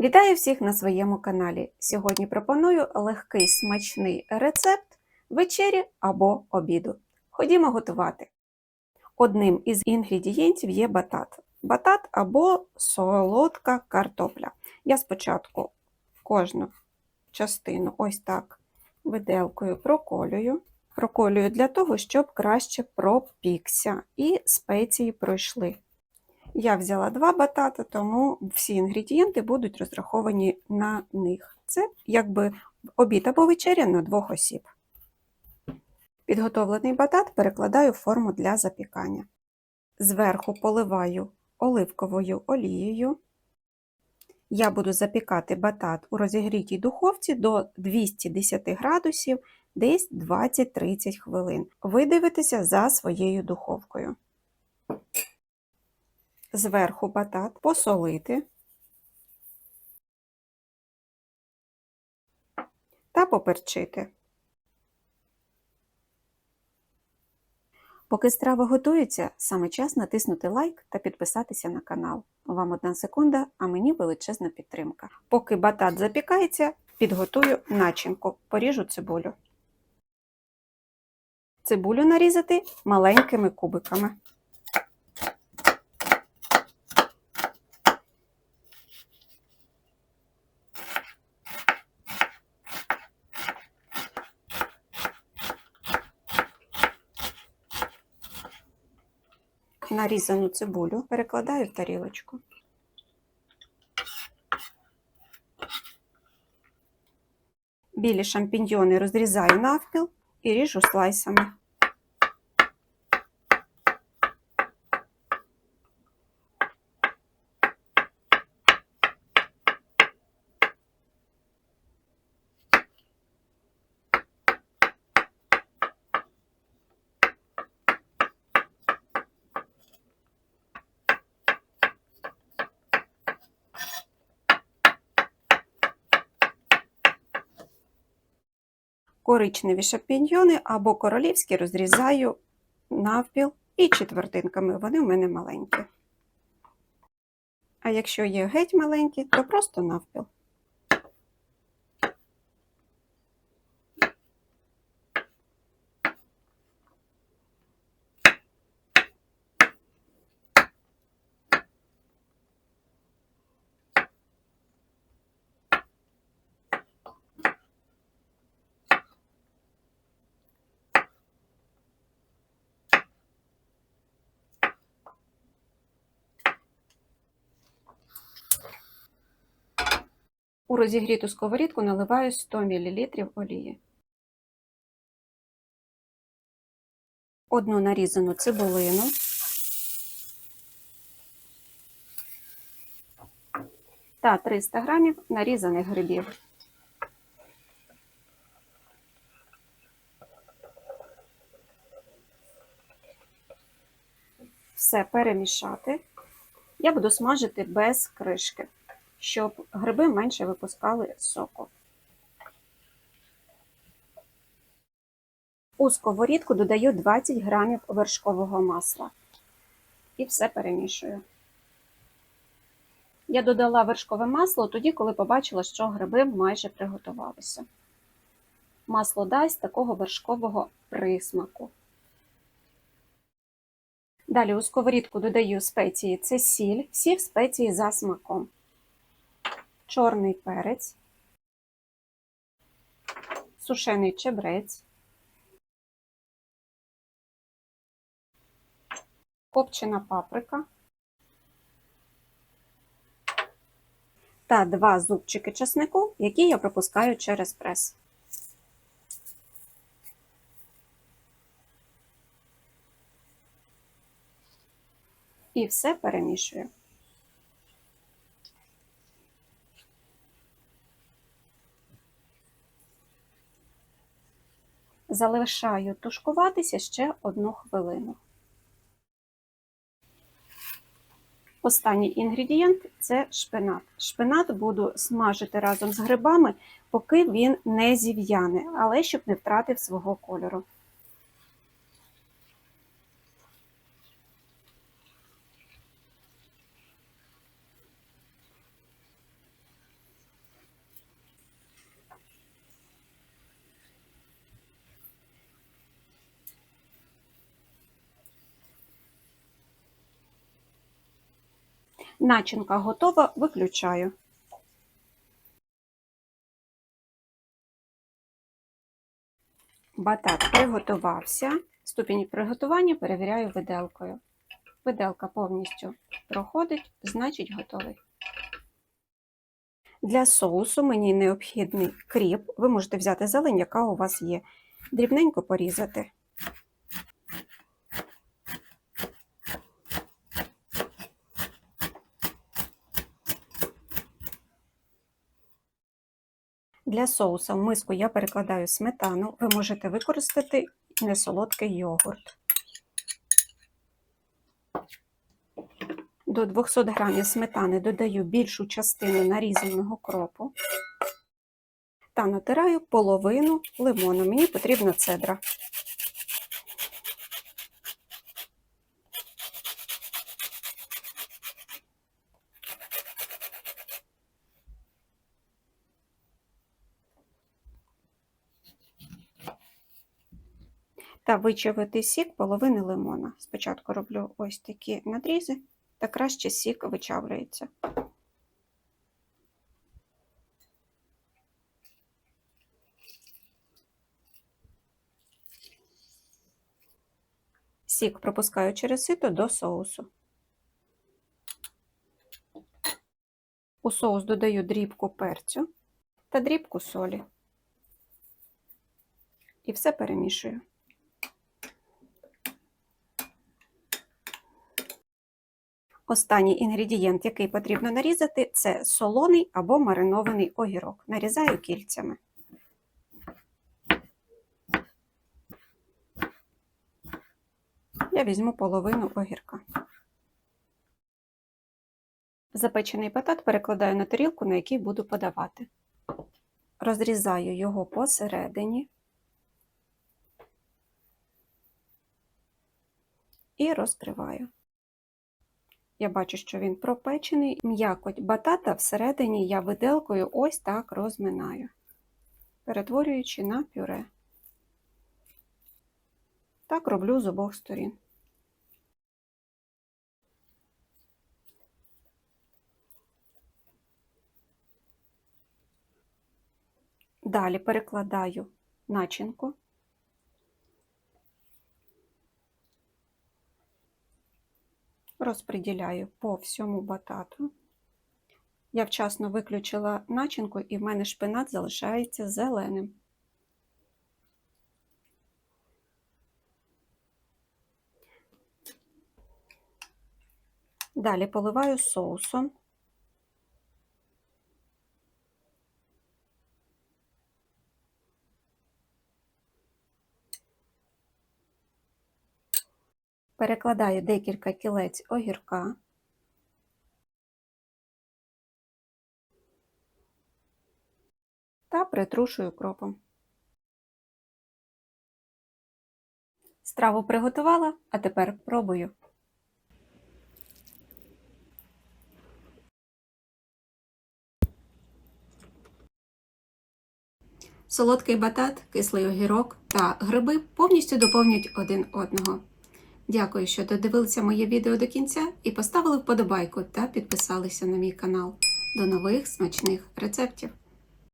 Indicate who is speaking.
Speaker 1: Вітаю всіх на своєму каналі. Сьогодні пропоную легкий смачний рецепт вечері або обіду. Ходімо готувати. Одним із інгредієнтів є батат. Батат або солодка картопля. Я спочатку кожну частину ось так виделкою проколюю. Проколюю для того, щоб краще пропікся і спеції пройшли. Я взяла два батати, тому всі інгредієнти будуть розраховані на них. Це якби обід або вечеря на двох осіб. Підготовлений батат перекладаю в форму для запікання. Зверху поливаю оливковою олією. Я буду запікати батат у розігрітій духовці до 210 градусів десь 20-30 хвилин. Ви дивитеся за своєю духовкою зверху батат посолити та поперчити. Поки страва готується, саме час натиснути лайк та підписатися на канал. Вам одна секунда, а мені величезна підтримка. Поки батат запікається, підготую начинку, поріжу цибулю. Цибулю нарізати маленькими кубиками. Нарізану цибулю перекладаю в тарілочку. Білі шампіньйони розрізаю навпіл і ріжу слайсами. Коричневі шампіньйони або королівські розрізаю навпіл і четвертинками, вони в мене маленькі. А якщо є геть маленькі, то просто навпіл. У розігріту сковорідку наливаю 100 мл олії. Одну нарізану цибулину. Та 300 грамів нарізаних грибів. Все перемішати. Я буду смажити без кришки щоб гриби менше випускали соку. У сковорідку додаю 20 грамів вершкового масла і все перемішую. Я додала вершкове масло тоді, коли побачила, що гриби майже приготувалися. Масло дасть такого вершкового присмаку. Далі у сковорідку додаю спеції це сіль, всі спеції за смаком чорний перець, сушений чебрець, копчена паприка та два зубчики чеснику, які я пропускаю через прес. І все перемішую. Залишаю тушкуватися ще одну хвилину. Останній інгредієнт це шпинат. Шпинат буду смажити разом з грибами, поки він не зів'яне, але щоб не втратив свого кольору. Начинка готова, виключаю. Батат приготувався. Ступінь приготування перевіряю виделкою. Виделка повністю проходить, значить готовий. Для соусу мені необхідний кріп. Ви можете взяти зелень, яка у вас є. Дрібненько порізати. Для соуса в миску я перекладаю сметану. Ви можете використати несолодкий йогурт. До 200 грамів сметани додаю більшу частину нарізаного кропу та натираю половину лимону. Мені потрібна цедра. Та вичавити сік половини лимона. Спочатку роблю ось такі надрізи, та краще сік вичавлюється. Сік пропускаю через сито до соусу. У соус додаю дрібку перцю та дрібку солі. І все перемішую. Останній інгредієнт, який потрібно нарізати, це солоний або маринований огірок. Нарізаю кільцями. Я візьму половину огірка. Запечений батат перекладаю на тарілку, на якій буду подавати. Розрізаю його посередині і розкриваю. Я бачу, що він пропечений. М'якоть батата всередині я виделкою ось так розминаю, перетворюючи на пюре. Так роблю з обох сторін. Далі перекладаю начинку. Розподіляю по всьому батату. Я вчасно виключила начинку, і в мене шпинат залишається зеленим. Далі поливаю соусом. Перекладаю декілька кілець огірка. Та притрушую кропом. Страву приготувала, а тепер пробую. Солодкий батат, кислий огірок та гриби повністю доповнюють один одного. Дякую, що додивилися моє відео до кінця і поставили вподобайку та підписалися на мій канал. До нових смачних рецептів!